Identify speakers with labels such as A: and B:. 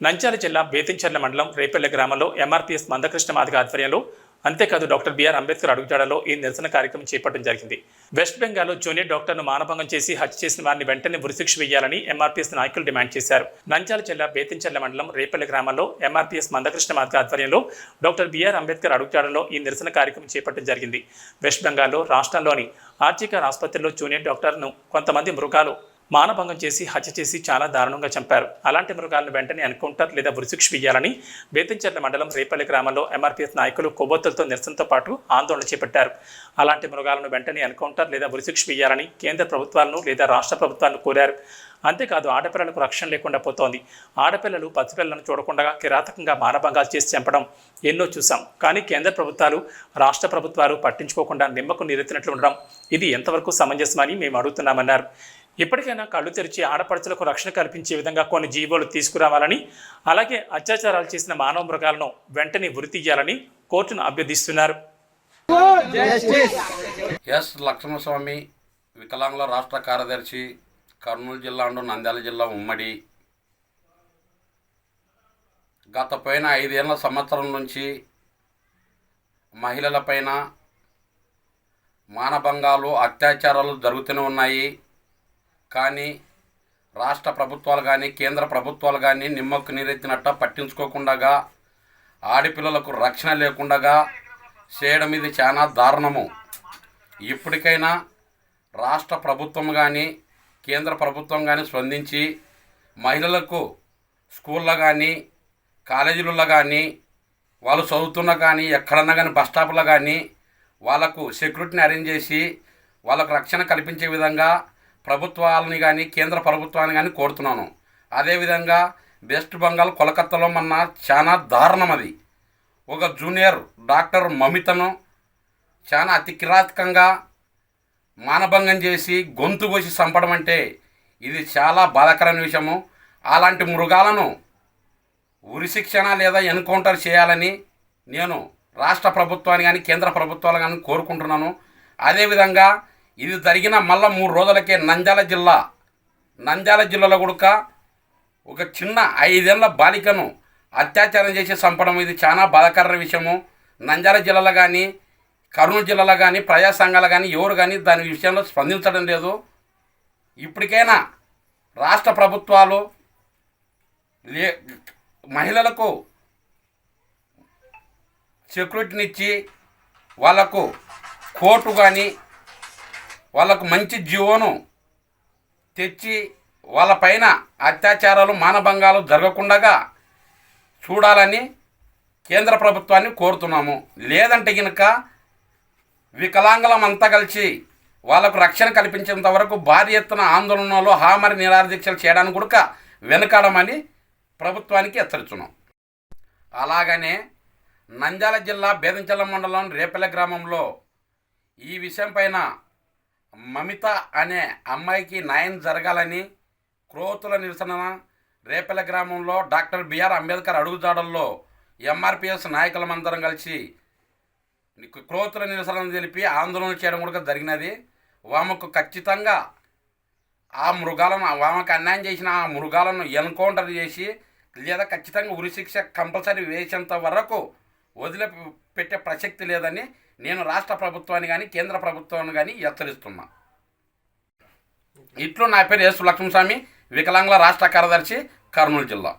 A: నంద్యాల జిల్లా బేతించర్ల మండలం రేపల్లె గ్రామంలో ఎంఆర్పీఎస్ మందకృష్ణ మాదిగ ఆధ్వర్యంలో అంతేకాదు డాక్టర్ బిఆర్ అంబేద్కర్ అడుగుజాడలో ఈ నిరసన కార్యక్రమం చేపట్టడం జరిగింది. వెస్ట్ బెంగాల్లో జూనియర్ డాక్టర్ను మానభంగం చేసి హత్య చేసిన వారిని వెంటనే ఉరిశిక్ష వేయాలని ఎంఆర్పీఎస్ నాయకులు డిమాండ్ చేశారు. నంద్యాల జిల్లా బేతించర్ల మండలం రేపల్లె గ్రామంలో ఎంఆర్పీఎస్ మందకృష్ణ మాదిగ ఆధ్వర్యంలో డాక్టర్ బిఆర్ అంబేద్కర్ అడుగుజాడలో ఈ నిరసన కార్యక్రమం చేపట్టడం జరిగింది. వెస్ట్ బెంగాల్లో రాష్ట్రంలోని ఆర్జికర్ ఆసుపత్రిలో జూనియర్ డాక్టర్ను కొంతమంది మృగాలు మానభంగం చేసి హత్య చేసి చాలా దారుణంగా చంపారు. అలాంటి మృగాలను వెంటనే ఎన్కౌంటర్ లేదా ఉరిశిక్ష వేయాలని బేతంచెర్ల మండలం రేపల్లి గ్రామంలో ఎంఆర్పీఎస్ నాయకులు కొవ్వొత్తులతో నిరసనతో పాటు ఆందోళన చేపట్టారు. అలాంటి మృగాలను వెంటనే ఎన్కౌంటర్ లేదా ఉరిశిక్ష వేయాలని కేంద్ర ప్రభుత్వాలను లేదా రాష్ట్ర ప్రభుత్వాలను కోరారు. అంతేకాదు ఆడపిల్లలకు రక్షణ లేకుండా పోతోంది. ఆడపిల్లలు పసిపిల్లలను చూడకుండా కిరాతకంగా మానభంగాలు చేసి చంపడం ఎన్నో చూసాం. కానీ కేంద్ర ప్రభుత్వాలు రాష్ట్ర ప్రభుత్వాలు పట్టించుకోకుండా నిమ్మకు నీరెత్తినట్లు ఉండడం ఇది ఎంతవరకు సమంజసమని మేము అడుగుతున్నామన్నారు. ఇప్పటికైనా కళ్ళు తెరిచి ఆడపడుచులకు రక్షణ కల్పించే విధంగా కొన్ని జీవోలు తీసుకురావాలని అలాగే అత్యాచారాలు చేసిన మానవ మృగాలను వెంటనే ఉరి తీయాలని కోర్టును అభ్యర్థిస్తున్నారు.
B: ఎస్ లక్ష్మణస్వామి వికలాంగుల రాష్ట్ర కార్యదర్శి కర్నూలు జిల్లా నంద్యాల జిల్లా ఉమ్మడి. గత పోయిన ఐదేళ్ళ సంవత్సరం నుంచి మహిళలపైన మానభంగాలు అత్యాచారాలు జరుగుతూనే ఉన్నాయి. కానీ రాష్ట్ర ప్రభుత్వాలు కానీ కేంద్ర ప్రభుత్వాలు కానీ నిమ్మకు నీరెత్తినట్ట పట్టించుకోకుండా ఆడపిల్లలకు రక్షణ లేకుండా చేయడం ఇది చాలా దారుణము. ఇప్పటికైనా రాష్ట్ర ప్రభుత్వం కానీ కేంద్ర ప్రభుత్వం కానీ స్పందించి మహిళలకు స్కూల్లో కానీ కాలేజీలలో కానీ వాళ్ళు చదువుతున్నా కానీ ఎక్కడన్నా కానీ బస్ స్టాప్లో కానీ వాళ్ళకు సెక్యూరిటీని అరేంజ్ చేసి వాళ్ళకు రక్షణ కల్పించే విధంగా ప్రభుత్వాలని కానీ కేంద్ర ప్రభుత్వాన్ని కానీ కోరుతున్నాను. అదేవిధంగా వెస్ట్ బెంగాల్ కోలకత్తాలో మొన్న చాలా దారుణం అది. ఒక జూనియర్ డాక్టర్ మమితను చాలా అతి కిరాతకంగా మానభంగం చేసి గొంతు కోసి చంపడం అంటే ఇది చాలా బాధాకరమైన విషయము. అలాంటి మృగాలను ఉరిశిక్షణ లేదా ఎన్కౌంటర్ చేయాలని నేను రాష్ట్ర ప్రభుత్వాన్ని కానీ కేంద్ర ప్రభుత్వాలు కానీ కోరుకుంటున్నాను. అదేవిధంగా ఇది జరిగిన మళ్ళా మూడు రోజులకే నంద్యాల జిల్లా. నంద్యాల జిల్లాలో కొడుక ఒక చిన్న ఐదేళ్ళ బాలికను అత్యాచారం చేసి చంపడం ఇది చాలా బాధాకర విషయము. నంద్యాల జిల్లాలో కానీ కర్నూలు జిల్లాలో కానీ ప్రజా సంఘాలు కానీ ఎవరు కానీ దాని విషయంలో స్పందించడం లేదు. ఇప్పటికైనా రాష్ట్ర ప్రభుత్వాలు లే మహిళలకు సెక్యూరిటీనిచ్చి వాళ్ళకు కోర్టు కానీ వాళ్ళకు మంచి జీవోను తెచ్చి వాళ్ళపైన అత్యాచారాలు మానభంగాలు జరగకుండా చూడాలని కేంద్ర ప్రభుత్వాన్ని కోరుతున్నాము. లేదంటే కనుక వికలాంగులం అంతా కలిసి వాళ్ళకు రక్షణ కల్పించేంత వరకు భారీ ఎత్తున ఆందోళనలో హామరి నిరాదీక్షలు చేయడానికి కూడా వెనకాడమని ప్రభుత్వానికి హెచ్చరిస్తున్నాం. అలాగనే నంద్యాల జిల్లా బేదంచల మండలం రేపల్లె గ్రామంలో ఈ విషయం పైన మమిత అనే అమ్మాయికి న్యాయం జరగాలని క్రోతుల నిరసన రేపల గ్రామంలో డాక్టర్ బిఆర్ అంబేద్కర్ అడుగుజాడల్లో ఎంఆర్పిఎస్ నాయకులమందరం కలిసి క్రోతుల నిరసన తెలిపి ఆందోళన చేయడం కూడా జరిగినది. వామకు ఖచ్చితంగా ఆ మృగాలను వామకు అన్యాయం చేసిన ఆ మృగాలను ఎన్కౌంటర్ చేసి లేదా ఖచ్చితంగా ఉరిశిక్ష కంపల్సరీ వేసేంత వరకు వదిలి పెట్టే ప్రసక్తి లేదని నేను రాష్ట్ర ప్రభుత్వాన్ని కానీ కేంద్ర ప్రభుత్వాన్ని కానీ హెచ్చరిస్తున్నా. ఇట్లు నా పేరు యేసు లక్ష్మణస్వామి వికలాంగుల రాష్ట్ర కార్యదర్శి కర్నూలు జిల్లా.